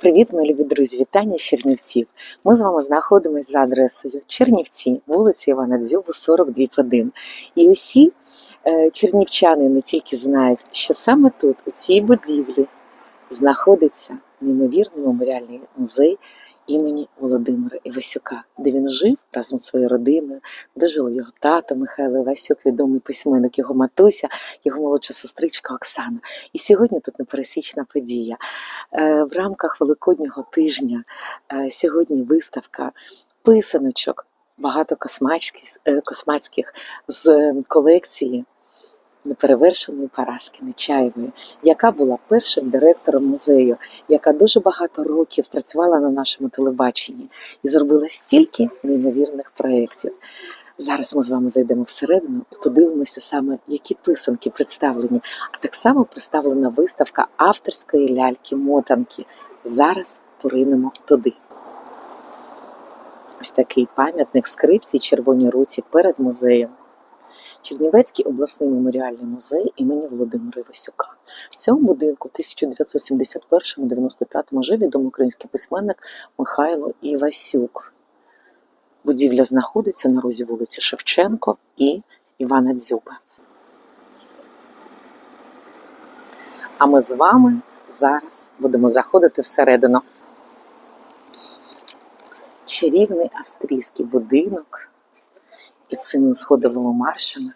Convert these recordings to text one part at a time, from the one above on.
Привіт, мої любі друзі! Вітання Чернівців. Ми з вами знаходимося за адресою Чернівці, вулиця Івана Дзюбу, 42 І усі е, чернівчани не тільки знають, що саме тут, у цій будівлі, знаходиться неймовірний меморіальний музей імені Володимира Івасюка, де він жив разом з своєю родиною, де жили його тато Михайло Івасюк, відомий письменник, його матуся, його молодша сестричка Оксана. І сьогодні тут непересічна подія. Е, В рамках Великоднього тижня е, сьогодні виставка писаночок, багато е, космацьких з колекції неперевершеної Параски Нечаєвої, яка була першим директором музею, яка дуже багато років працювала на нашому телебаченні і зробила стільки неймовірних проєктів. Зараз ми з вами зайдемо всередину і подивимося саме, які писанки представлені. А так само представлена виставка авторської ляльки-мотанки. Зараз поринемо туди. Ось такий пам'ятник скрипці червоній руці перед музеєм. Чернівецький обласний меморіальний музей імені Володимира Івасюка. В цьому будинку в 1971-95 жив відомий український письменник Михайло Івасюк. Будівля знаходиться на розі вулиці Шевченко і Івана Дзюби. А ми з вами зараз будемо заходити всередину. Чарівний австрійський будинок під цими сходовими маршами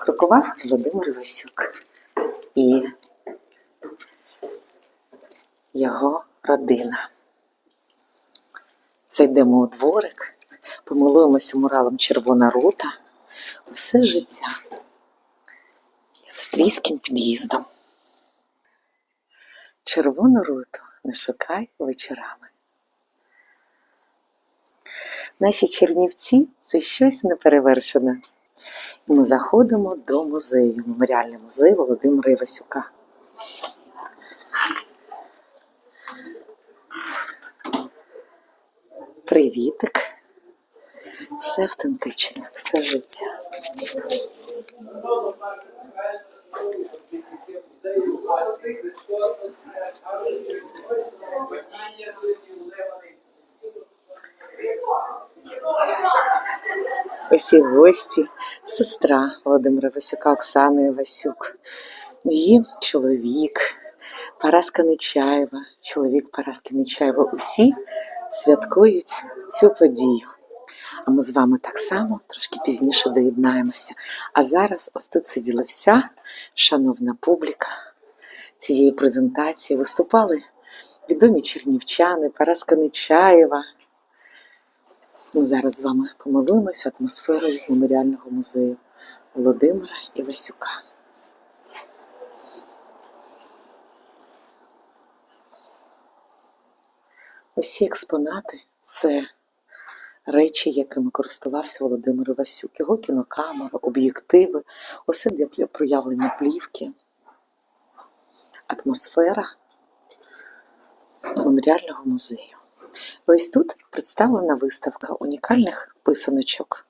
крокував Володимир Івасюк і його родина. Зайдемо у дворик, помилуємося муралом Червона рута все життя австрійським під'їздом. Червону руту не шукай вечорами. Наші Чернівці це щось неперевершене. І ми заходимо до музею, меморіальний музей Володимира Івасюка. Привітик. Все автентичне, все життя. Усі гості, сестра Володимира Васюка, Оксана Івасюк, її чоловік, Параска Нечаєва, чоловік Параски Нечаєва. Усі святкують цю подію. А ми з вами так само трошки пізніше доєднаємося. А зараз ось тут сиділа вся шановна публіка цієї презентації. Виступали відомі чернівчани, Параска Нечаєва. Ми зараз з вами помилуємося атмосферою меморіального музею Володимира Івасюка. Усі експонати це речі, якими користувався Володимир Івасюк. Його кінокамера, об'єктиви, усе для проявлення плівки, атмосфера меморіального музею. Ось тут представлена виставка унікальних писаночок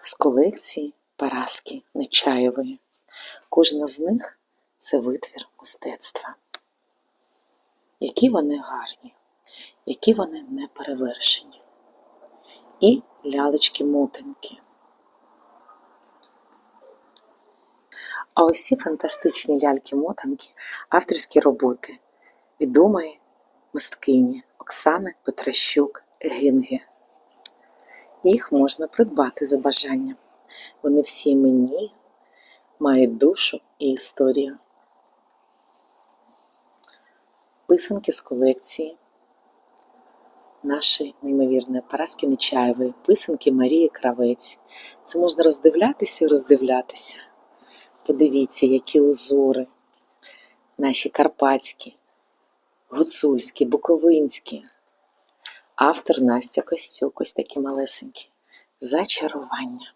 з колекції Параски Нечаєвої. Кожна з них це витвір мистецтва. Які вони гарні, які вони неперевершені. І лялечки-мотанки. А ось ці фантастичні ляльки-мотанки, авторські роботи відомої мисткині Оксани Петращук Гінге. Їх можна придбати за бажанням. Вони всі іменні, мають душу і історію. Писанки з колекції нашої неймовірної Параски Нечаєвої, писанки Марії Кравець. Це можна роздивлятися і роздивлятися. Подивіться, які узори наші карпатські, гуцульські, буковинські. Автор Настя Костюк, ось такі малесенькі. Зачарування.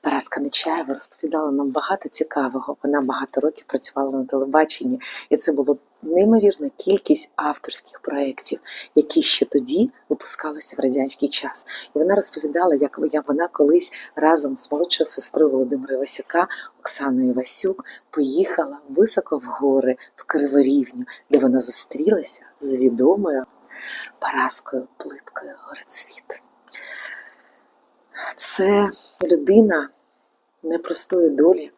Параска Нечаєва розповідала нам багато цікавого. Вона багато років працювала на телебаченні, і це було неймовірна кількість авторських проєктів, які ще тоді випускалися в радянський час. І вона розповідала, як вона колись разом з молодшою сестрою Володимира Васюка, Оксаною Васюк, поїхала високо в гори в Криворівню, де вона зустрілася з відомою Параскою плиткою Горецвіт. Це людина непростої долі,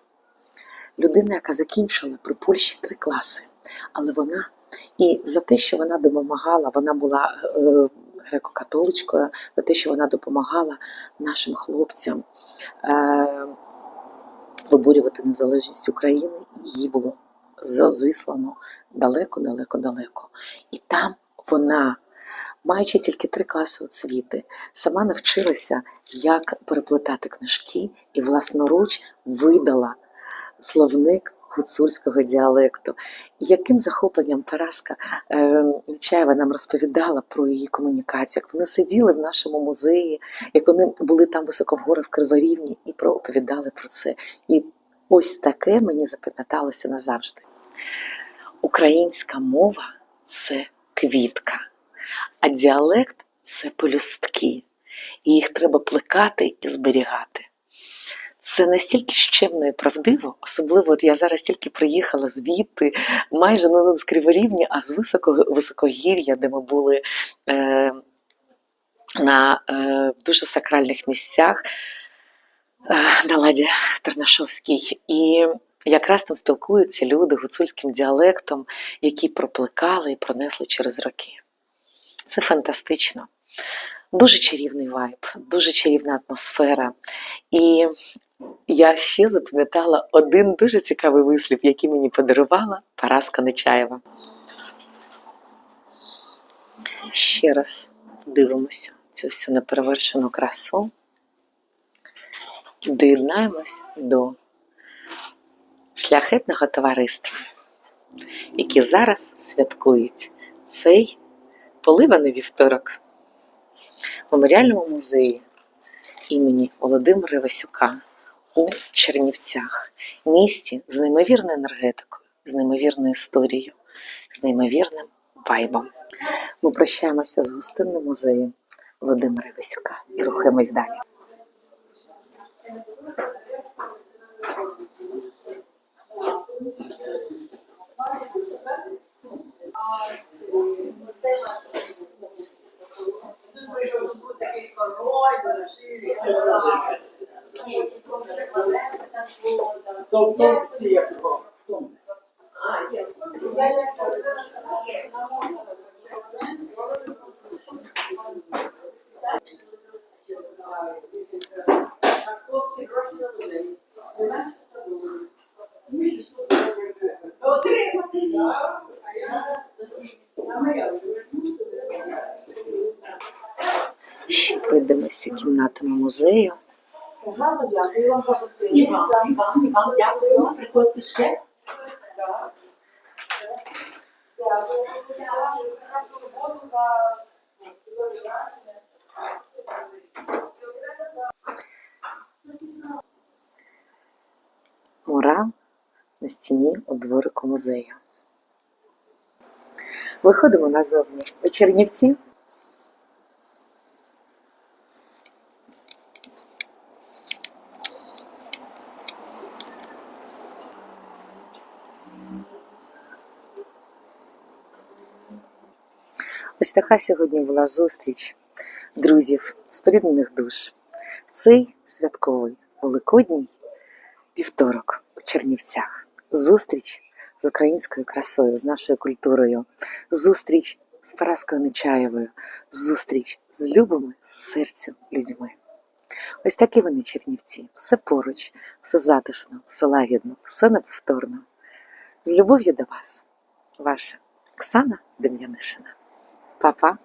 людина, яка закінчила при Польщі три класи. Але вона і за те, що вона допомагала, вона була е, греко-католичкою, за те, що вона допомагала нашим хлопцям е, виборювати незалежність України, їй було зазислано далеко-далеко-далеко. І там вона, маючи тільки три класи освіти, сама навчилася, як переплетати книжки і власноруч видала словник гуцульського діалекту. Яким захопленням Тараска е, Чаєва нам розповідала про її комунікацію, як вони сиділи в нашому музеї, як вони були там високо в горах в Криворівні і оповідали про це. І ось таке мені запам'яталося назавжди. Українська мова це квітка, а діалект це пелюстки, і їх треба плекати і зберігати. Це настільки щемно і правдиво, особливо от я зараз тільки приїхала звідти, майже ну, з Криворівні, а з високо, високогір'я, де ми були е, на е, дуже сакральних місцях е, на ладі Тернашовській. І якраз там спілкуються люди гуцульським діалектом, які проплекали і пронесли через роки. Це фантастично. Дуже чарівний вайб, дуже чарівна атмосфера. І я ще запам'ятала один дуже цікавий вислів, який мені подарувала Параска Нечаєва. Ще раз дивимося цю всю неперевершену красу доєднаємось до шляхетного товариства, які зараз святкують цей поливаний вівторок в меморіальному музеї імені Володимира Васюка у Чернівцях, місті з неймовірною енергетикою, з неймовірною історією, з неймовірним вайбом. Ми прощаємося з гостинним музеєм Володимира Васюка і рухаємось далі. Тобто ці як його. Ще пройдемося кімнатами музею. Все гарно, дякую вам за гостинність. І вам, і вам, і вам дякую. Приходьте ще. Дякую. Мурал на стіні у дворику музею. Виходимо назовні у Чернівці. Ось така сьогодні була зустріч друзів, споріднених душ в цей святковий великодній вівторок у Чернівцях. Зустріч з українською красою, з нашою культурою, зустріч з Параскою Нечаєвою, зустріч з любими серцю людьми. Ось такі вони чернівці, все поруч, все затишно, все лагідно, все неповторно. З любов'ю до вас, ваша Оксана Дем'янишина. Mustafa